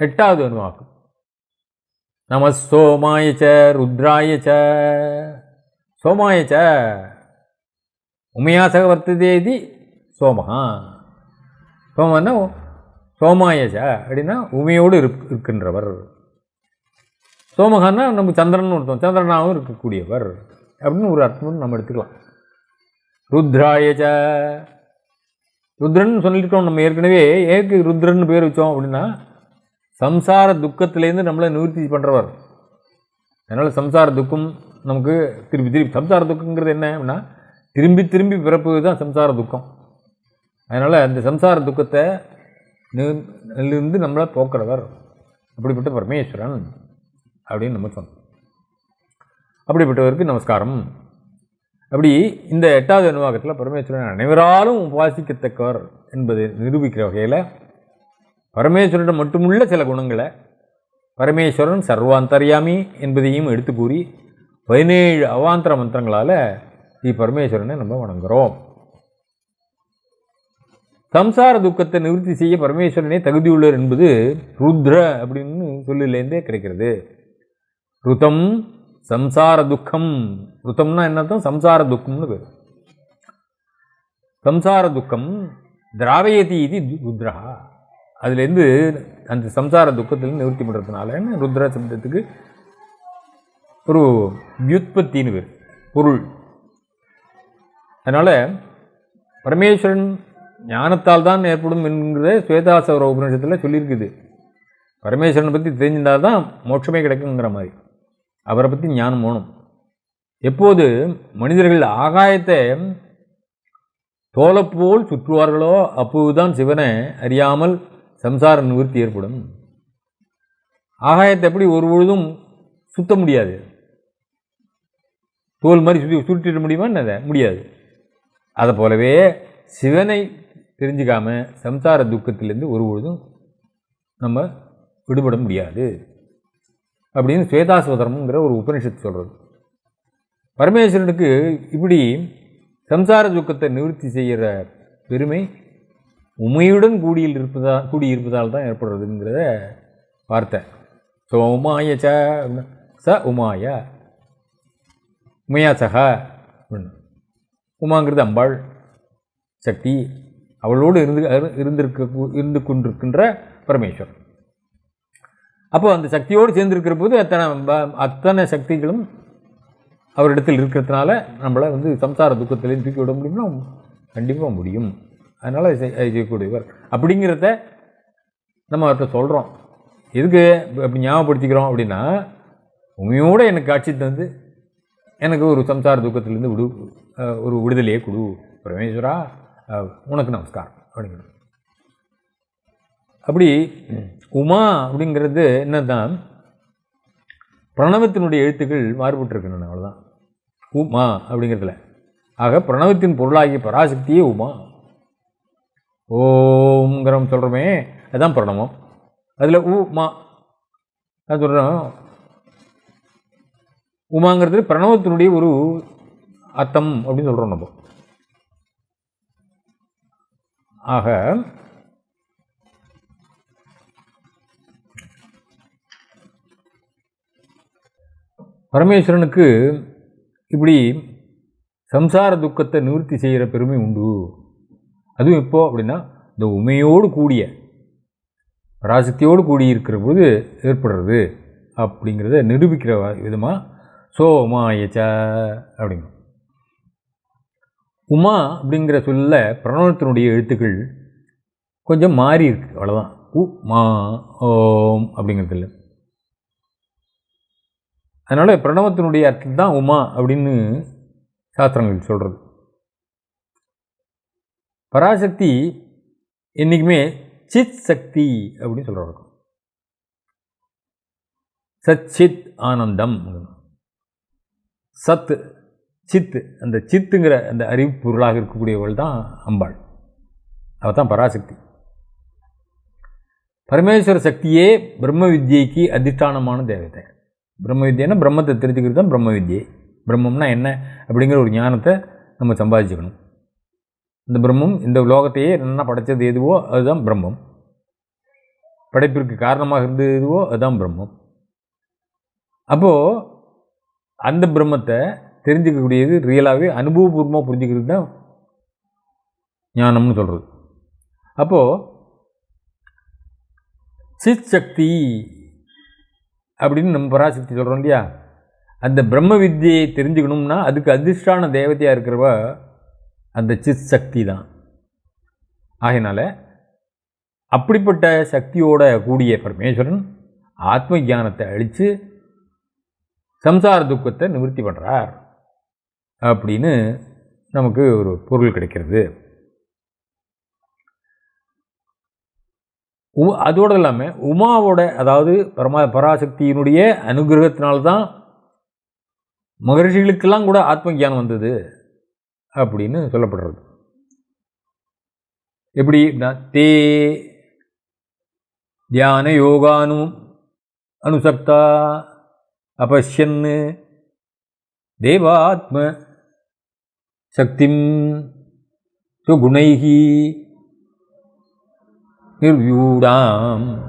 எட்டாவது அணுவாக்கம் நம சோமாய ருத்ராயச்ச ருத்ராய ச. சோமாய உமையாசக வர்த்ததேதி சோமஹா. சோமன்னா சோமாய அப்படின்னா உமையோடு இருக் இருக்கின்றவர். சோமகான்னா நம்ம சந்திரன் ஒருத்தம் சந்திரனாகவும் இருக்கக்கூடியவர். அப்படின்னு ஒரு அர்த்தம் நம்ம எடுத்துக்கலாம். ருத்ராயச்ச ருத்ரன் சொல்லியிருக்கோம் நம்ம ஏற்கனவே. ஏக்கு ருத்ரன் பேர் வச்சோம் அப்படின்னா சம்சார துக்கத்திலேருந்து நம்மளை நிவர்த்தி பண்ணுறவர் அதனால் சம்சார துக்கம் நமக்கு திருப்பி திருப்பி சம்சார துக்கங்கிறது என்ன அப்படின்னா திரும்பி திரும்பி பிறப்பு தான் சம்சார துக்கம். அதனால் அந்த சம்சார துக்கத்தை நி- இருந்து நம்மளை போக்குறவர். அப்படிப்பட்ட பரமேஸ்வரன் அப்படின்னு நம்ம சொன்னோம். அப்படிப்பட்டவருக்கு நமஸ்காரம். அப்படி இந்த எட்டாவது அனுவாகத்தில் பரமேஸ்வரன் அனைவராலும் உபாசிக்கத்தக்கவர் என்பதை நிரூபிக்கிற வகையில் பரமேஸ்வரன் மட்டுமுள்ள சில குணங்களை பரமேஸ்வரன் சர்வாந்தர்யாமி என்பதையும் எடுத்து கூறி பதினேழு அவாந்தர மந்திரங்களால் ஸ்ரீ பரமேஸ்வரனை நம்ம வணங்குறோம். சம்சார துக்கத்தை நிவர்த்தி செய்ய பரமேஸ்வரனே தகுதியுள்ளவர் என்பது ருத்ர அப்படின்னு சொல்லிலேருந்தே கிடைக்கிறது. ருதம் சம்சார துக்கம். ருத்தம்னா என்னதான் சம்சார துக்கம்னு பேர். சம்சார துக்கம் திராவயதி இது ருத்ரஹா. அதுலேருந்து அந்த சம்சார துக்கத்தில் நிவர்த்தி பண்ணுறதுனால ருத்ர சப்தத்துக்கு ஒரு வியுத்பத்தின்னு பேர் பொருள். அதனால் பரமேஸ்வரன் ஞானத்தால் தான் ஏற்படும் என்கிறத சுவேதாசவர உபநிஷத்தில் சொல்லியிருக்குது. பரமேஸ்வரனை பற்றி தெரிஞ்சிருந்தால் தான் மோட்சமே கிடைக்குங்கிற மாதிரி. அவரை பற்றி ஞானம் வேணும். எப்போது மனிதர்கள் ஆகாயத்தை தோலப்போல் சுற்றுவார்களோ அப்போதுதான் சிவனை அறியாமல் சம்சார நிவர்த்தி ஏற்படும். ஆகாயத்தை எப்படி ஒரு பொழுதும் சுத்த முடியாது? தோல் மாதிரி சுற்றி சுருட்டிட முடியுமா என்ன முடியாது. அதை போலவே சிவனை தெரிஞ்சுக்காம சம்சார துக்கத்திலேருந்து ஒரு பொழுதும் நம்ம விடுபட முடியாது. அப்படின்னு ஸ்வேதாஸ்வதரம்ங்கிற ஒரு உபனிஷத்து சொல்கிறது பரமேஸ்வரனுக்கு இப்படி சம்சார துக்கத்தை நிவர்த்தி செய்கிற பெருமை உமையுடன் கூடியில் இருப்பதா கூடியிருப்பதால் தான் ஏற்படுறதுங்கிறத பார்த்தேன். ஸோ உமாய ச ச உமாய. உமையா சக. அப்படின்னு உமாங்கிறது அம்பாள் சக்தி. அவளோடு இருந்து இருந்திருக்க இருந்து கொண்டிருக்கின்ற பரமேஸ்வரன் அப்போ அந்த சக்தியோடு சேர்ந்திருக்கிற போது அத்தனை அத்தனை சக்திகளும் அவரிடத்தில் இருக்கிறதுனால நம்மளை வந்து சம்சார துக்கத்திலையும் தூக்கி விட முடியும்னா கண்டிப்பாக முடியும். அதனால் செய்யக்கூடியவர் அப்படிங்கிறத நம்ம அவர்கிட்ட சொல்கிறோம் எதுக்கு அப்படி ஞாபகப்படுத்திக்கிறோம் அப்படின்னா உண்மையோடு எனக்கு காட்சி தந்து எனக்கு ஒரு சம்சார துக்கத்திலேருந்து விடு ஒரு விடுதலையே கொடு. பரமேஸ்வரா உனக்கு நமஸ்காரம் அப்படிங்கிறது. அப்படி உமா அப்படிங்கிறது என்னதான் பிரணவத்தினுடைய எழுத்துக்கள் மாறுபட்டிருக்கின்றன அவ்வளோதான் உமா அப்படிங்கிறதுல. ஆக பிரணவத்தின் பொருளாகிய பராசக்தியே உமா. ஓங்கிறோம் சொல்கிறோமே அதுதான் பிரணவம் அதில் உ மா அது சொல்கிறோம் உமாங்கிறது பிரணவத்தினுடைய ஒரு அர்த்தம் அப்படின்னு சொல்கிறோம் நம்ம. ஆக பரமேஸ்வரனுக்கு இப்படி சம்சார துக்கத்தை நிவர்த்தி செய்கிற பெருமை உண்டு. அதுவும் எப்போ அப்படின்னா இந்த உமையோடு கூடிய பராசக்தியோடு கூடி இருக்கிற ஏற்படுறது அப்படிங்கிறத நிரூபிக்கிற விதமாக சோ உமாயச்ச அப்படிங்க உமா அப்படிங்கிற சொல்ல பிரணவத்தினுடைய எழுத்துக்கள் கொஞ்சம் மாறி இருக்கு அவ்வளோதான் உ மா ஓம் அப்படிங்கிறது இல்லை. அதனால் பிரணவத்தினுடைய அர்த்தம் தான் உமா அப்படின்னு சாஸ்திரங்கள் சொல்கிறது பராசக்தி என்றைக்குமே சித் சக்தி அப்படின்னு சொல்கிறாங்க சச்சித் ஆனந்தம். சத் சித்து அந்த சித்துங்கிற அந்த அறிவு பொருளாக இருக்கக்கூடியவள் தான் அம்பாள். அவள் தான் பராசக்தி. பரமேஸ்வர சக்தியே பிரம்ம வித்யைக்கு அதிஷ்டானமான தேவதை. பிரம்ம வித்யன்னா பிரம்மத்தை தெரிஞ்சுக்கிறது தான் பிரம்ம வித்யை. பிரம்மம்னா என்ன அப்படிங்கிற ஒரு ஞானத்தை நம்ம சம்பாதிச்சுக்கணும். இந்த பிரம்மம் இந்த உலோகத்தையே என்ன படைச்சது எதுவோ அதுதான் பிரம்மம். படைப்பிற்கு காரணமாக எதுவோ அதுதான் பிரம்மம். அப்போது அந்த பிரம்மத்தை தெரிஞ்சுக்கக்கூடியது ரியலாகவே அனுபவபூர்வமாக புரிஞ்சுக்கிறது தான் ஞானம்னு சொல்கிறது அப்போது சித் சக்தி அப்படின்னு நம்ம பராசக்தி சொல்கிறோம் இல்லையா? அந்த பிரம்ம வித்தியை தெரிஞ்சுக்கணும்னா அதுக்கு அதிர்ஷ்டான தேவதையாக இருக்கிறவ அந்த சித் சக்தி தான். ஆகையினால் அப்படிப்பட்ட சக்தியோட கூடிய பரமேஸ்வரன் ஆத்ம ஜானத்தை அழித்து சம்சார துக்கத்தை நிவர்த்தி பண்ணுறார் அப்படின்னு நமக்கு ஒரு பொருள் கிடைக்கிறது. உ அதோடு இல்லாமல் உமாவோட அதாவது பரமா பராசக்தியினுடைய அனுகிரகத்தினால்தான் மகர்ஷிகளுக்கெல்லாம் கூட ஆத்ம ஜானம் வந்தது. அப்படின்னு சொல்லப்படுறது. எப்படி? தே தியான யோகானு அனுசக்தா அபஷ்யன்னு தேவாத்ம சக்திம் சுகுணைகி நிர்வியூடாம்.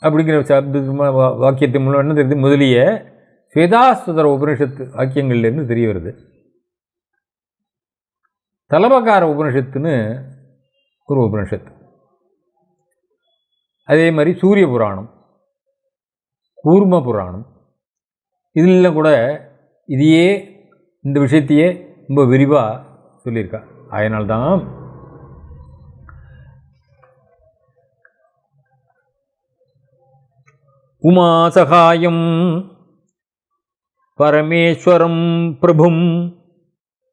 அப்படிங்கிற சப்த வாக்கியத்தின் மூலம் என்ன தெரியுது? முதலிய ஸ்வேதாஸ்வதர உபனிஷத்து வாக்கியங்கள்லேருந்து தெரிய வருது. தலபகார உபனிஷத்துன்னு ஒரு உபனிஷத்து. அதே மாதிரி சூரிய புராணம் கூர்ம புராணம் இதில் கூட இதையே இந்த விஷயத்தையே ரொம்ப விரிவாக சொல்லியிருக்கா. அதனால்தான் உமாசகாயம் சகாயம் பரமேஸ்வரம் பிரபும்.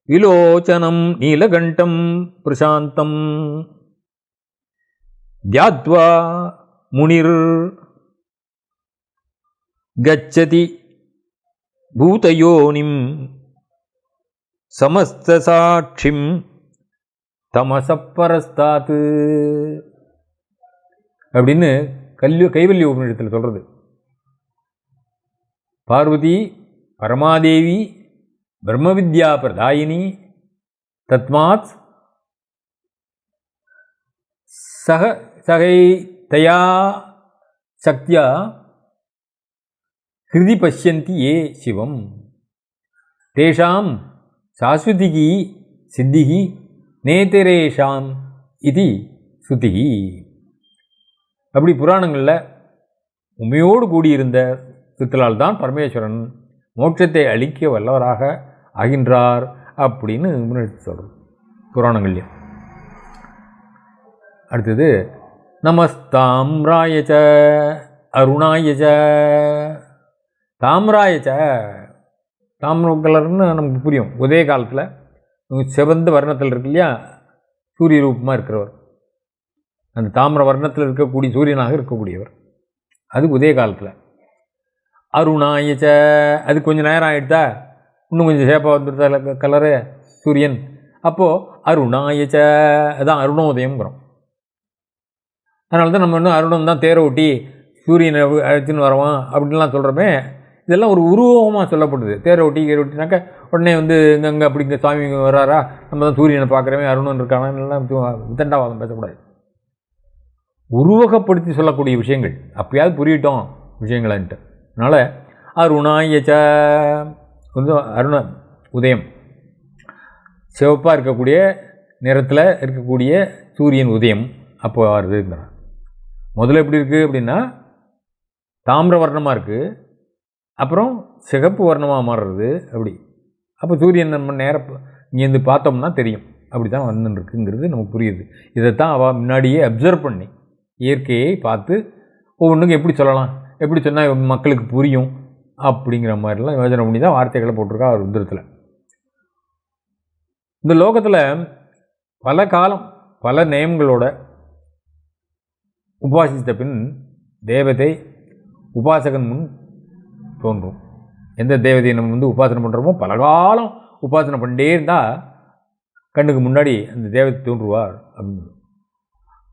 விலோச்சனம் நீலகண்டம் பிரசாந்தம். தியாத்வா முனிர். கச்சதி பூதயோனிம். சமஸ்தசாட்சிம். தமசப்பரஸ்தாத்து அப்படின்னு கல்வி கைவல்லிய உபநிஷத்தில் சொல்கிறது பார்வதி பரமாதேவி பிரம்மவித்யா பிரதாயினி தத்மாத் சக சகை தயா சக்தியா ஹிருதி பசியந்தி ஏ சிவம். தேஷாம் சாஸ்வதிகி சித்திகி நேத்திரேஷாம் இது சுத்திகி அப்படி புராணங்களில் உண்மையோடு கூடியிருந்த சித்தலால் தான் பரமேஸ்வரன் மோட்சத்தை அளிக்க வல்லவராக ஆகின்றார் அப்படின்னு முன்னெடுத்து சொல்கிறோம் புராணங்கள்லையும். அடுத்தது நமஸ்தாம்ராயச்ச அருணாயச்ச. தாம்ராயச்ச தாமிர கலர்னு நமக்கு புரியும். உதய காலத்தில் சிவந்த வர்ணத்தில் இருக்கு இல்லையா? சூரிய ரூபமாக இருக்கிறவர். அந்த தாமிர வர்ணத்தில் இருக்கக்கூடிய சூரியனாக இருக்கக்கூடியவர். அது உதய காலத்தில். அருணாயச்ச அது கொஞ்சம் நேரம் ஆகிடுதா இன்னும் கொஞ்சம் சேப்பாக வந்துடுதா கலரு சூரியன். அப்போது அருணாயச்ச அதான் அருணோதயம்ங்கிறோம். அதனால தான் நம்ம இன்னும் அருணம் தான் தேரை ஒட்டி சூரியனை அழைச்சின்னு வரவான் அப்படின்லாம் சொல்கிறோமே இதெல்லாம் ஒரு உருவமாக சொல்லப்படுது. தேரை ஒட்டி கீரை ஒட்டினாக்கா உடனே வந்து இங்கே அங்கே அப்படி இங்கே சாமி வராரா நம்ம தான் சூரியனை பார்க்குறவே அருணன் இருக்கானா? தண்டாவாதம் பேசக்கூடாது. உருவகப்படுத்தி சொல்லக்கூடிய விஷயங்கள். அப்பயாவது புரியட்டும் விஷயங்களான்ட்டு. அதனால் அருணாயச்ச வந்து அருண உதயம். சிவப்பாக இருக்கக்கூடிய நிறத்தில் இருக்கக்கூடிய சூரியன் உதயம். அப்போ வருதுங்கிறான் முதல்ல எப்படி இருக்குது அப்படின்னா தாமிர வர்ணமாக இருக்குது அப்புறம் சிகப்பு வர்ணமாக மாறுறது அப்படி. அப்போ சூரியன் நம்ம நேரம் இங்கேருந்து பார்த்தோம்னா தெரியும். அப்படி தான் வந்துருக்குங்கிறது நமக்கு புரியுது. இதைத்தான் அவள் முன்னாடியே அப்சர்வ் பண்ணி இயற்கையை பார்த்து ஒவ்வொன்றுக்கும் எப்படி சொல்லலாம்? எப்படி சொன்னால் மக்களுக்கு புரியும் அப்படிங்கிற மாதிரிலாம் யோஜனை பண்ணி தான் வார்த்தைகளை போட்டிருக்கா அவர் ருத்ரத்தில் இந்த லோகத்தில் பல காலம் பல நேம்களோட உபாசித்த பின் தேவதை உபாசகன் முன் தோன்றும். எந்த தேவதையை நம்ம வந்து உபாசனை பண்ணுறோமோ பல காலம் உபாசனை பண்ணிட்டே இருந்தால் கண்ணுக்கு முன்னாடி அந்த தேவதை தோன்றுவார் அப்படின்னு.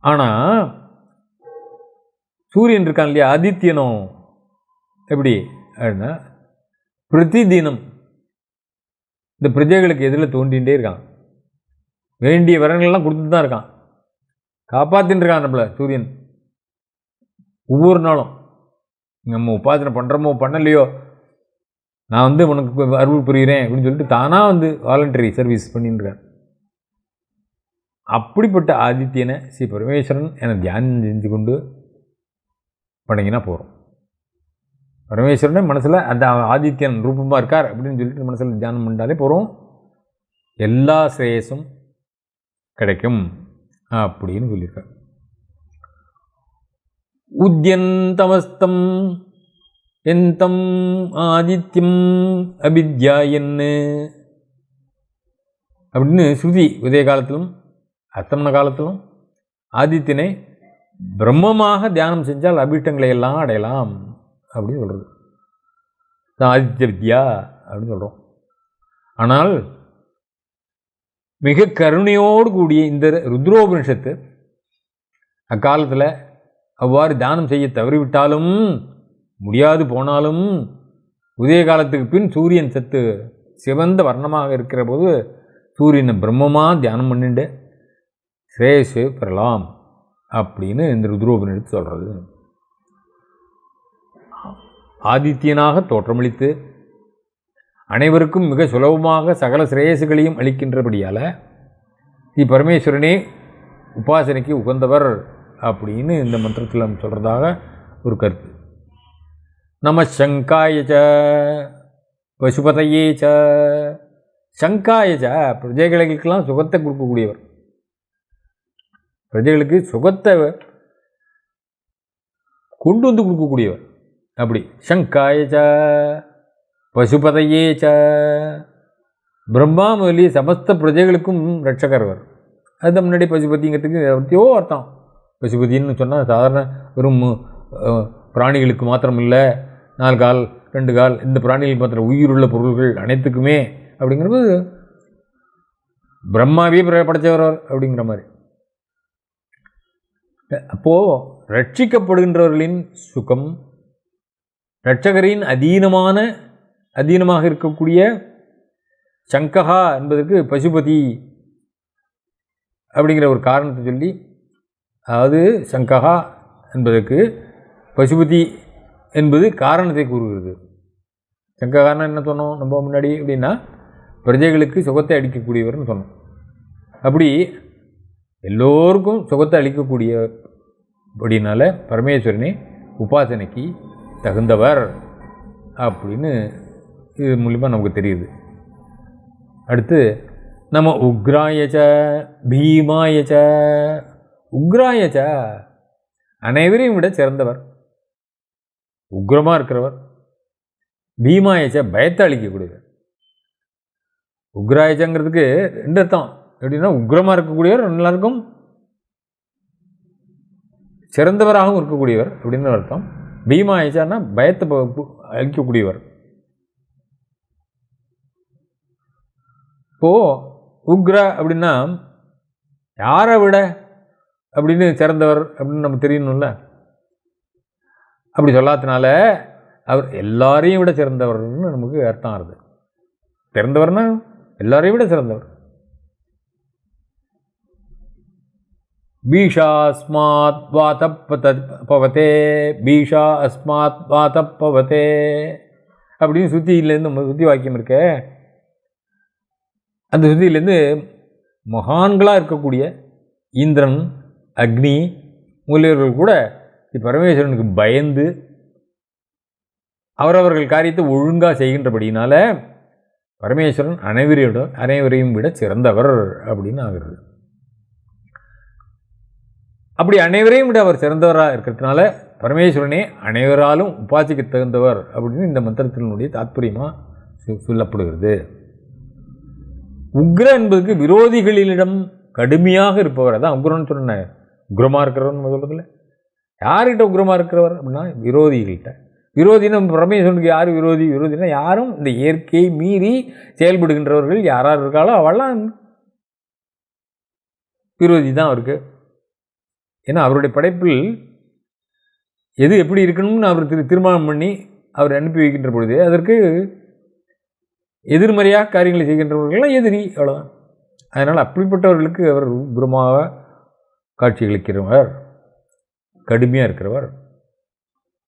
ஆனால் சூரியன் இருக்கான் இல்லையா? ஆதித்யனும் எப்படி? அப்படின்னா பிரதி தினம் இந்த பிரஜைகளுக்கு எதிரில் தோண்டிகிட்டே இருக்கான். வேண்டிய வரங்கள்லாம் கொடுத்துட்டு தான் இருக்கான். காப்பாற்றின்னு இருக்கான் நம்மள சூரியன். ஒவ்வொரு நாளும். நம்ம உபாசனை பண்ணுறோமோ பண்ணலையோ? நான் வந்து உனக்கு அருள் புரிகிறேன் அப்படின்னு சொல்லிட்டு தானாக வந்து வாலண்டரி சர்வீஸ் பண்ணிட்டுருக்கேன் அப்படிப்பட்ட ஆதித்யனை ஸ்ரீ பரமேஸ்வரன் என தியானம் செஞ்சு கொண்டு பண்ணிங்கன்னா போகிறோம் பரமேஸ்வரனே மனசில் அந்த ஆதித்யன் ரூபமாக இருக்கார் அப்படின்னு சொல்லிட்டு மனசில் தியானம் பண்ணாலே போகிறோம் எல்லா ஸ்ரேயஸும் கிடைக்கும் அப்படின்னு சொல்லியிருக்கார். உத்யந்தமஸ்தம் எந்தம் ஆதித்யம் அபித்யா என்ன அப்படின்னு ஸ்ருதி உதய காலத்திலும் அஸ்தமன காலத்திலும் ஆதித்யனை பிரம்மமாக தியானம் செஞ்சால் அபீட்டங்களை எல்லாம் அடையலாம் அப்படின்னு சொல்கிறது தான் ஆதித்ய வித்யா அப்படின்னு சொல்கிறோம் ஆனால் மிக கருணையோடு கூடிய இந்த ருத்ரோபனிஷத்து அக்காலத்தில் அவ்வாறு தியானம் செய்ய தவறிவிட்டாலும் முடியாது போனாலும் உதய காலத்துக்கு பின் சூரியன் சத்து சிவந்த வர்ணமாக இருக்கிற போது சூரியனை பிரம்மமாக தியானம் பண்ணிட்டு ஸ்ரேயஸு பெறலாம். அப்படின்னு இந்த ருத்ரோபனிஷத்து சொல்கிறது ஆதித்யனாக தோற்றமளித்து அனைவருக்கும் மிக சுலபமாக சகல சிரேயசுகளையும் அளிக்கின்றபடியால் ஸ்ரீ பரமேஸ்வரனே உபாசனைக்கு உகந்தவர் அப்படின்னு இந்த மந்திரத்தில் நம்ம சொல்கிறதாக ஒரு கருத்து. நம சங்காய ச பசுபதையே ச ச பிரஜைகளுக்கெல்லாம் சுகத்தை கொடுக்கக்கூடியவர். பிரஜைகளுக்கு சுகத்தை கொண்டு வந்து கொடுக்கக்கூடியவர். அப்படி. சங்காயச்சா ச பசுபதையே ச பிரம்மா முதலிய சமஸ்த பிரஜைகளுக்கும் ரட்சகர்வர் அது முன்னாடி பசுபதிங்கிறதுக்கு எத்தையோ அர்த்தம். பசுபதின்னு சொன்னால் சாதாரண வெறும் பிராணிகளுக்கு மாத்திரம் இல்லை நாலு கால் ரெண்டு கால் இந்த பிராணிகளுக்கு மாத்திரம் உயிருள்ள பொருள்கள் அனைத்துக்குமே அப்படிங்கிறது பிரம்மாவே படைத்தவர் படைச்சவர் அவர் அப்படிங்கிற மாதிரி. அப்போது ரட்சிக்கப்படுகின்றவர்களின் சுகம் ரட்சகரின் அதீனமான அதீனமாக இருக்கக்கூடிய சங்கஹா என்பதற்கு பசுபதி அப்படிங்கிற ஒரு காரணத்தை சொல்லி அதாவது சங்கஹா என்பதற்கு பசுபதி என்பது காரணத்தை கூறுகிறது. சங்ககாரணம் என்ன சொன்னோம்? நம்ம முன்னாடி அப்படின்னா பிரஜைகளுக்கு சுகத்தை அடிக்கக்கூடியவர்னு சொன்னோம். அப்படி எல்லோருக்கும் சுகத்தை அளிக்கக்கூடிய அப்படினால பரமேஸ்வரனே உபாசனைக்கு தகுந்தவர் அப்படின்னு இது மூலிமா நமக்கு தெரியுது. அடுத்து நம்ம உக்ராயச்ச பீமாயச்ச உக்ராயச்ச அனைவரையும் விட சிறந்தவர். உக்ரமாக இருக்கிறவர். பீமாயச்ச பயத்தை அளிக்கக்கூடியவர். உக்ராயச்சங்கிறதுக்கு ரெண்டு அர்த்தம் எப்படின்னா உக்ரமாக இருக்கக்கூடியவர் எல்லாருக்கும் சிறந்தவராகவும் இருக்கக்கூடியவர் அப்படின்னு அர்த்தம். பீமா பீமாயச்சான்னா பயத்தை ப- இப்போது உக்ர அப்படின்னா யாரை விட அப்படின்னு சிறந்தவர் அப்படின்னு நமக்கு தெரியணும்ல? அப்படி சொல்லாதனால அவர் எல்லாரையும் விட சிறந்தவர்னு நமக்கு அர்த்தம் ஆகுது சிறந்தவர்னா எல்லாரையும் விட சிறந்தவர். பீஷா அஸ்மாத் பவதே பீஷா அஸ்மாத் வாதப்பவதே அப்படின்னு சுத்தியிலேருந்து நம்ம சுத்தி வாக்கியம் இருக்க அந்த சுத்தியிலேருந்து மகான்களாக இருக்கக்கூடிய இந்திரன் அக்னி முதலியவர்கள் கூட இப்ப பரமேஸ்வரனுக்கு பயந்து அவரவர்கள் காரியத்தை ஒழுங்காக செய்கின்றபடியினால பரமேஸ்வரன் அனைவரையோட அனைவரையும் விட சிறந்தவர் அப்படின்னு ஆகிறது. அப்படி அனைவரையும் விட அவர் சிறந்தவராக இருக்கிறதுனால பரமேஸ்வரனே அனைவராலும் உபாசிக்க தகுந்தவர் அப்படின்னு இந்த மந்திரத்தினுடைய தாத்பரியமாக சொல்லப்படுகிறது. உக்ர என்பதுக்கு விரோதிகளிடம் கடுமையாக இருப்பவர் அதான் உக்ரன்னு சொன்னேன் உக்ரமாக இருக்கிறவன் சொல்கிறதுல யார்கிட்ட உக்ரமாக இருக்கிறவர் அப்படின்னா விரோதிகள்கிட்ட. விரோதினா பரமேஸ்வரனுக்கு யார் விரோதி? விரோதினா யாரும் இந்த இயற்கையை மீறி செயல்படுகின்றவர்கள் யாரார் இருக்காளோ அவெல்லாம் விரோதி தான் அவருக்கு. ஏன்னா அவருடைய படைப்பில் எது எப்படி இருக்கணும்னு அவர் திரு தீர்மானம் பண்ணி அவர் அனுப்பி வைக்கின்ற பொழுது அதற்கு எதிர்மறையாக காரியங்களை செய்கின்றவர்கள்லாம் எதிரி அவ்வளோதான் அதனால் அப்படிப்பட்டவர்களுக்கு அவர் உக்ரமாக காட்சியளிக்கிறவர் கடுமையாக இருக்கிறவர்.